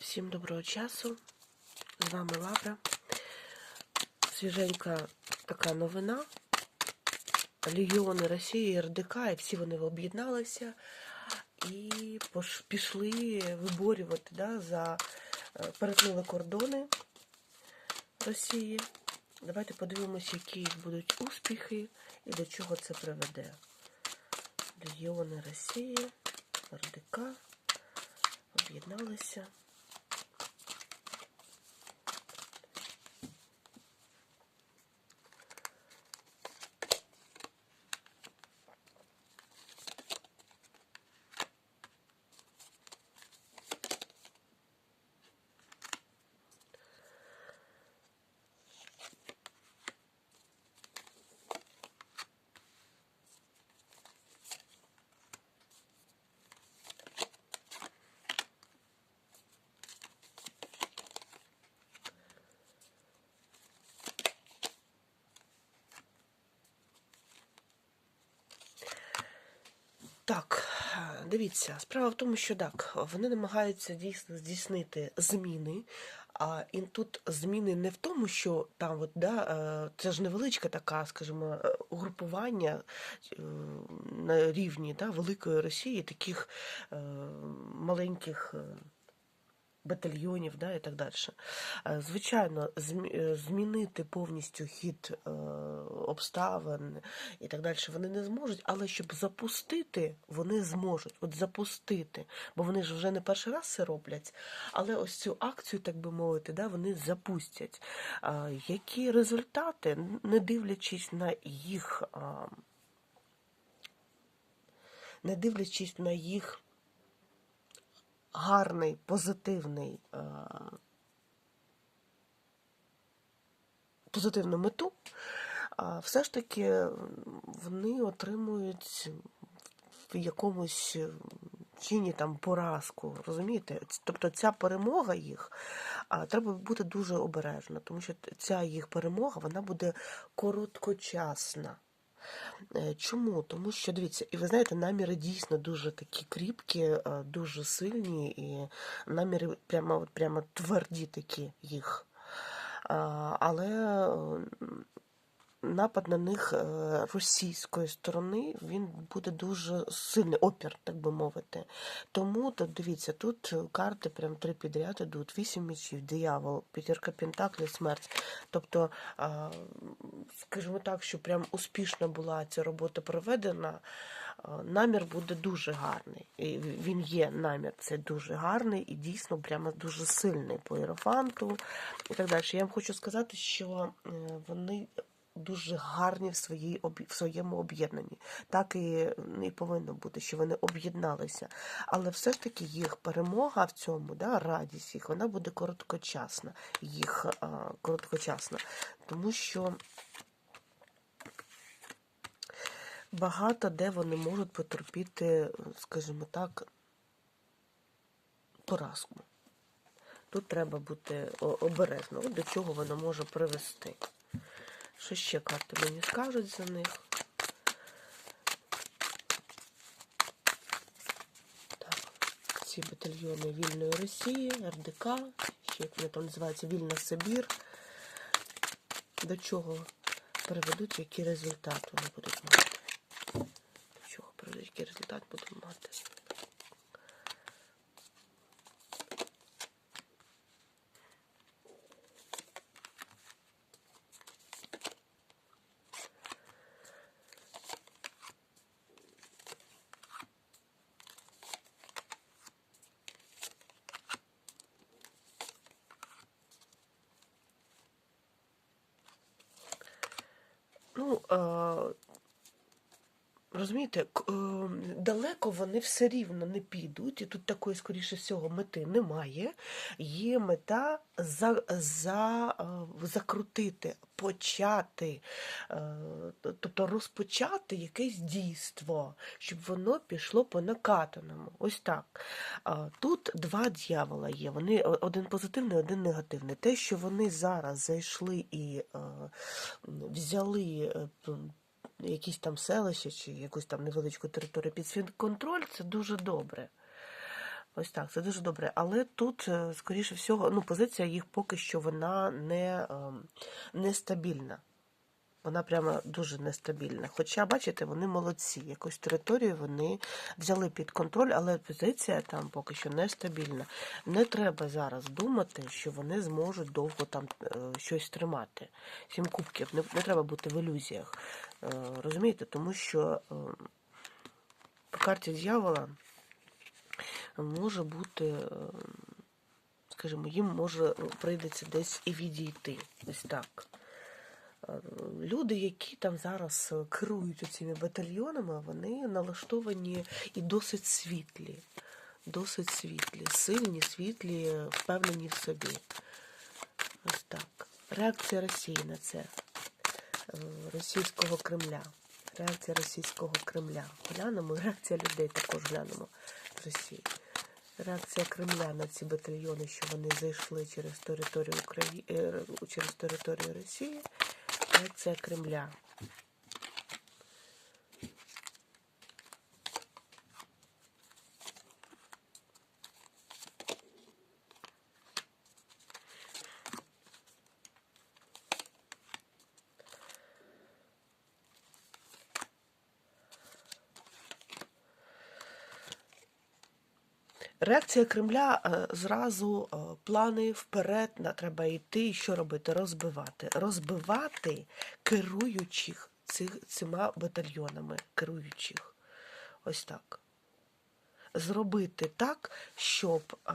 Всім доброго часу. З вами Лавра. Свіженька така новина. Легіони Росії, і РДК, і всі вони об'єдналися і пішли виборювати, да, за е, перетнули кордони Росії. Давайте подивимося, які будуть успіхи і до чого це приведе. Легіони Росії, РДК об'єдналися. Так, дивіться, справа в тому, що так, вони намагаються дійсно здійснити зміни. А і тут зміни не в тому, що там, от, да, е, це ж невеличка така, скажімо, е, угрупування е, на рівні да, Великої Росії, таких маленьких. Батальйонів да, і так далі. Е, Звичайно, е, змінити повністю хід е, обставин і так далі вони не зможуть, але щоб запустити, вони зможуть. От запустити, бо вони ж вже не перший раз це роблять. Але ось цю акцію, так би мовити, да, вони запустять. Які результати, не дивлячись на їх, не дивлячись на їх гарний, позитивний, е, позитивну мету, все ж таки вони отримують в якомусь чині там поразку, розумієте? Тобто ця перемога їх треба бути дуже обережно, тому що ця їх перемога вона буде короткочасна. Е, Чому? Тому що дивіться, і ви знаєте, наміри дійсно дуже такі кріпкі, дуже сильні, і наміри прямо, прямо тверді такі їх. Але е, напад на них е, російської сторони він буде дуже сильний опір, так би мовити. Тому тут дивіться, тут карти прям три підряд ідуть: вісім мечів, диявол, п'ятірка пентаклів, смерть. Тобто, скажімо так, що прям успішно була ця робота проведена. Намір буде дуже гарний. І він є намір, це дуже гарний і дійсно прямо дуже сильний по іерофанту і так далі. Я вам хочу сказати, що е, вони дуже гарні в, своїй, в своєму об'єднанні. Так і, і повинно бути, що вони об'єдналися. Але все ж таки їх перемога в цьому, да, радість їх, вона буде короткочасна. Їх а, короткочасна. Тому що багато де вони можуть потерпіти, скажімо так, поразку. Тут треба бути обережно. До чого воно може привести. Що ще карти мені скажуть за них? Так, ці батальйони Вільної Росії, РДК, ще як вони там називаються, Вільна Сибір. До чого приведуть, які результати вони будуть мати? До чого приведуть, який результат будуть мати? Ну, е, розумієте, е, далеко вони все рівно не підуть, і тут такої, скоріше всього, мети немає. Є мета за, за, е, закрутити, почати, е, тобто розпочати якесь дійство, щоб воно пішло по накатаному. Ось так. Тут два дьявола є. Вони один позитивний, один негативний. Те, що вони зараз зайшли і е, взяли якісь там селища чи якусь там невеличку територію під свій контроль, це дуже добре. Ось так, це дуже добре. Але тут, е, скоріше всього, ну, позиція їх поки що вона не, не нестабільна. Вона прямо дуже нестабільна. Хоча, бачите, вони молодці. Якусь територію вони взяли під контроль, але позиція там поки що нестабільна. Не треба зараз думати, що вони зможуть довго там е, щось тримати. Сім кубків, не, не треба бути в ілюзіях. Е, розумієте, тому що е, по карті дьявола може бути, скажімо, їм може прийдеться десь і відійти. Ось так. Люди, які там зараз е, керують цими батальйонами, вони налаштовані і досить світлі. Досить світлі, сильні, світлі, впевнені в собі. Ось так. Реакція Росії на це. Е, Російського Кремля. Реакція російського Кремля. Глянемо, реакція людей також глянемо в Росії. Реакція Кремля на ці батальйони, що вони зайшли через територію Украї... е, через територію Росії. Реакція Кремля. Реакція Кремля е, зразу е, плани вперед, на треба йти що робити? Розбивати. Розбивати керуючих цих, цими батальйонами, керуючих. Ось так. Зробити так, щоб е,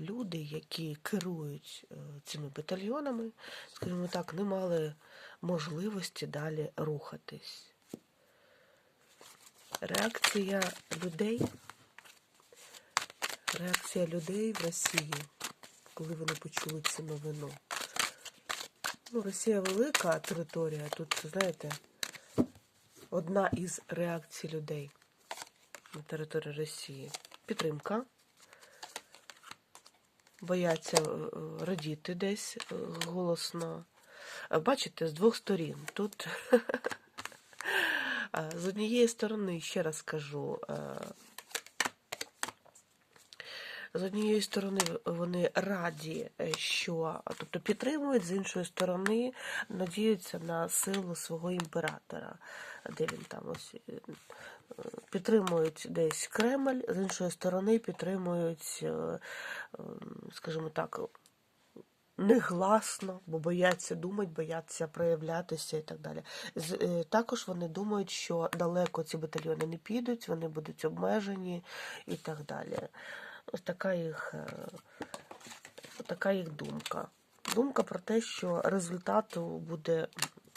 люди, які керують цими батальйонами, скажімо так, не мали можливості далі рухатись. Реакція людей. Реакція людей в Росії, коли вони почули цю новину. Ну, Росія велика територія, тут, знаєте, одна із реакцій людей на території Росії. Підтримка. Бояться е, радіти десь е, голосно. Е, Бачите, з двох сторін. Тут з однієї сторони, ще раз кажу, з однієї сторони вони раді, е, що тобто підтримують, з іншої сторони надіються на силу свого імператора. Де він там ось е, підтримують десь Кремль, з іншої сторони підтримують, е, скажімо так, негласно, бо бояться думати, бояться проявлятися і так далі. Також вони думають, що далеко ці батальйони не підуть, вони будуть обмежені і так далі. Ось така їх, е, така їх думка. Думка про те, що результату буде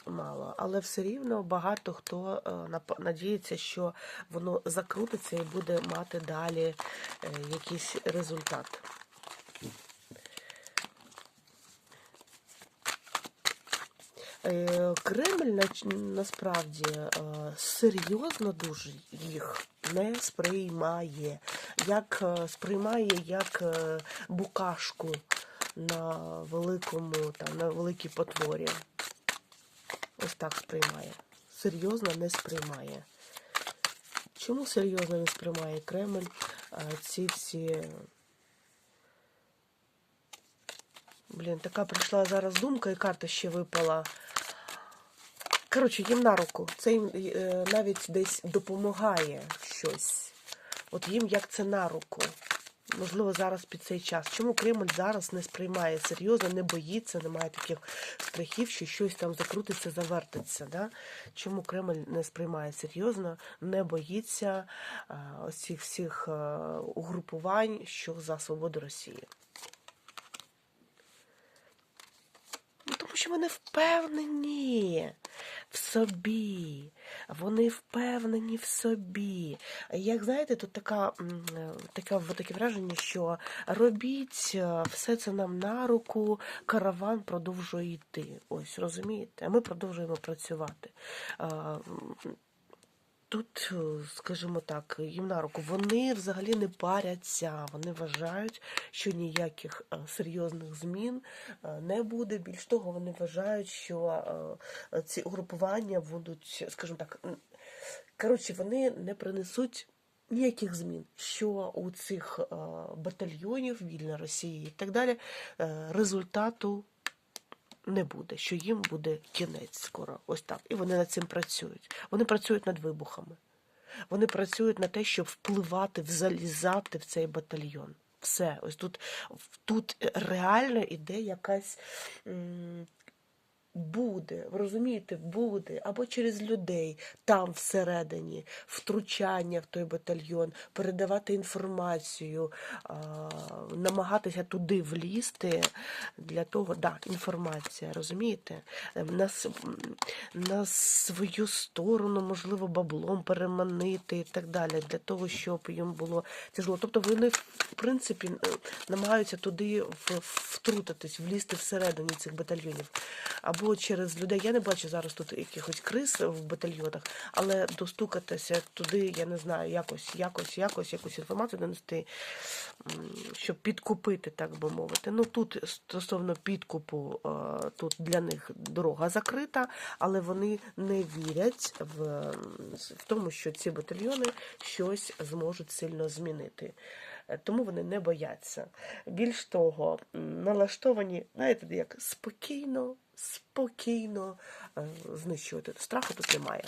мало, але все рівно багато хто е, надіється, що воно закрутиться і буде мати далі е, якийсь результат. Кремль насправді е, серйозно дуже їх не сприймає, як е, сприймає як е, букашку на великому там, на великій потворі. Ось так сприймає. Серйозно не сприймає. Чому серйозно не сприймає Кремль е, ці всі. Блін, така прийшла зараз думка, і карта ще випала. Коротше, їм на руку. Це їм е, навіть десь допомагає щось. От їм як це на руку. Можливо, зараз під цей час. Чому Кремль зараз не сприймає серйозно, не боїться, немає таких страхів, що щось там закрутиться, завертиться. Да? Чому Кремль не сприймає серйозно, не боїться а, ось цих всіх а, угрупувань, що за свободу Росії? Ну, тому що вони впевнені в собі. Вони впевнені в собі. Як знаєте, тут така, е, така, таке враження, що робіть е, все це нам на руку, караван продовжує йти. Ось, розумієте? А ми продовжуємо працювати. Тут, е, скажімо так, їм на руку. Вони взагалі не паряться. Вони вважають, що ніяких е, серйозних змін е, не буде. Більш того, вони вважають, що ці угрупування будуть, скажімо так, коротше, вони не принесуть ніяких змін, що у цих батальйонів вільна Росії і так далі результату не буде, що їм буде кінець скоро. Ось так. І вони над цим працюють. Вони працюють над вибухами. Вони працюють на те, щоб впливати, залізати в цей батальйон. Все, ось тут, тут реально іде якась. Буде, ви розумієте, буде або через людей там всередині втручання в той батальйон, передавати інформацію, намагатися туди влізти для того, да, інформація, розумієте, Ем, на, на свою сторону, можливо, баблом переманити і так далі, для того, щоб їм було тяжело. Тобто вони, в принципі, е, намагаються туди втрутитись, влізти всередині цих батальйонів. Або через людей. Я не бачу зараз тут якихось криз в батальйонах, але достукатися туди, я не знаю, якось, якось, якось, якусь інформацію донести, щоб підкупити, так би мовити. Ну тут стосовно підкупу, е, тут для них дорога закрита, але вони не вірять в, в тому, що ці батальйони щось зможуть сильно змінити. Е, Тому вони не бояться. Більш того, налаштовані, знаєте, як спокійно, спокійно е, знищувати. Страху тут немає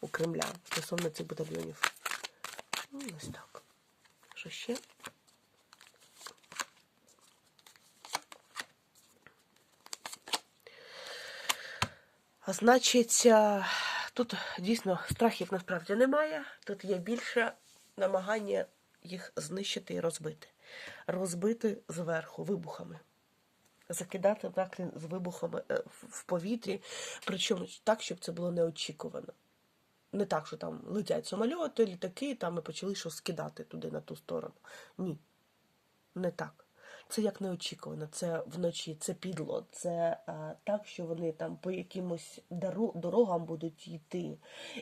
у Кремля стосовно цих батальйонів. Ну, ось так. Що ще? А значить, тут дійсно страхів насправді немає. Тут є більше намагання їх знищити і розбити. Розбити зверху вибухами. Закидати так з вибухами е, в- повітрі, причому так, щоб це було неочікувано. Не так, що там летять самольоти, літаки, там і почали щось скидати туди на ту сторону. Ні, не так. Це як неочікувано, це вночі, це підло, це а, так, що вони там по якимось дару, дорогам будуть йти,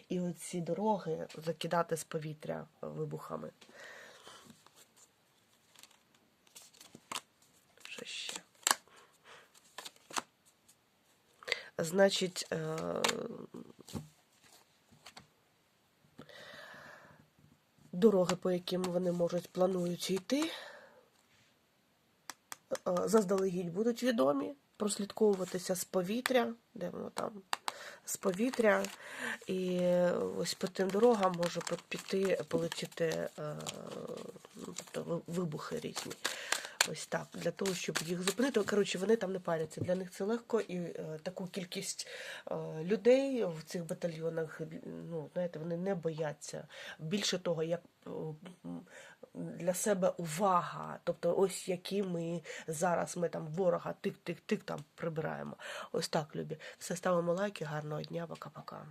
і оці дороги закидати з повітря вибухами. Значить, е, дороги, по яким вони можуть планують йти, е, заздалегідь будуть відомі, прослідковуватися з повітря, де воно там, з повітря, і ось по тим дорогам може піти, полетіти е, ну, тобто вибухи різні. Ось так, для того, щоб їх зупинити. Коротше, вони там не паряться. Для них це легко, і е, таку кількість е, людей в цих батальйонах, ну, знаєте, вони не бояться. Більше того, як е, для себе увага. Тобто, ось які ми зараз ми там ворога тик-тик-тик там прибираємо. Ось так, любі. Все ставимо лайки, гарного дня, пока-пока.